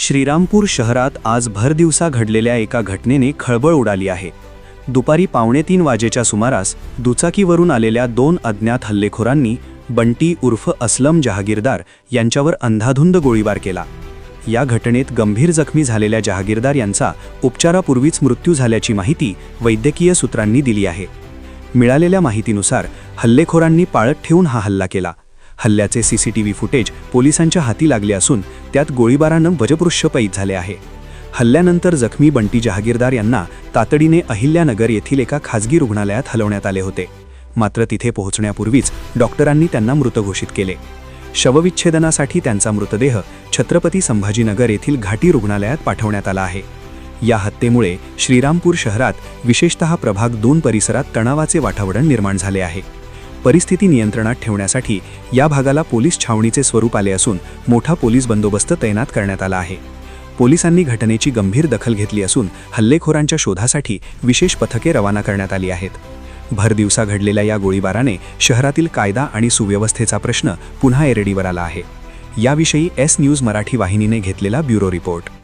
श्रीरामपूर शहरात आज भरदिवसा घडलेल्या एका घटनेने खळबळ उडाली आहे. दुपारी पावणे तीन वाजेच्या सुमारास दुचाकीवरून आलेल्या दोन अज्ञात हल्लेखोरांनी बंटी उर्फ असलम जहागीरदार यांच्यावर अंधाधुंद गोळीबार केला. या घटनेत गंभीर जखमी झालेल्या जहागीरदार यांचा उपचारापूर्वीच मृत्यू झाल्याची माहिती वैद्यकीय सूत्रांनी दिली आहे. मिळालेल्या माहितीनुसार हल्लेखोरांनी पाळत ठेवून हा हल्ला केला. हल्ल्याचे सीसीटीव्ही फुटेज पोलिसांच्या हाती लागले असून त्यात गोळीबारानं वजपृष्ठपैत झाले आहे. हल्ल्यानंतर जखमी बंटी जहागीरदार यांना तातडीने अहिल्यानगर येथील एका खाजगी रुग्णालयात हलवण्यात आले होते. मात्र तिथे पोहोचण्यापूर्वीच डॉक्टरांनी त्यांना मृत घोषित केले. शवविच्छेदनासाठी त्यांचा मृतदेह छत्रपती संभाजीनगर येथील घाटी रुग्णालयात पाठवण्यात आला आहे. या हत्येमुळे श्रीरामपूर शहरात विशेषतः प्रभाग दोन परिसरात तणावाचे वातावरण निर्माण झाले आहे. परिस्थिती नियंत्रणात ठेवण्यासाठी या भागाला पोलीस छावणीचे स्वरूप आले असून मोठा पोलीस बंदोबस्त तैनात करण्यात आला आहे. पोलिसांनी घटनेची गंभीर दखल घेतली असून हल्लेखोरांच्या शोधासाठी विशेष पथके रवाना करण्यात आली आहेत. भरदिवसा घडलेल्या या गोळीबाराने शहरातील कायदा आणि सुव्यवस्थेचा प्रश्न पुन्हा एरडीवर आला आहे. याविषयी एस न्यूज मराठी वाहिनीने घेतलेला ब्युरो रिपोर्ट.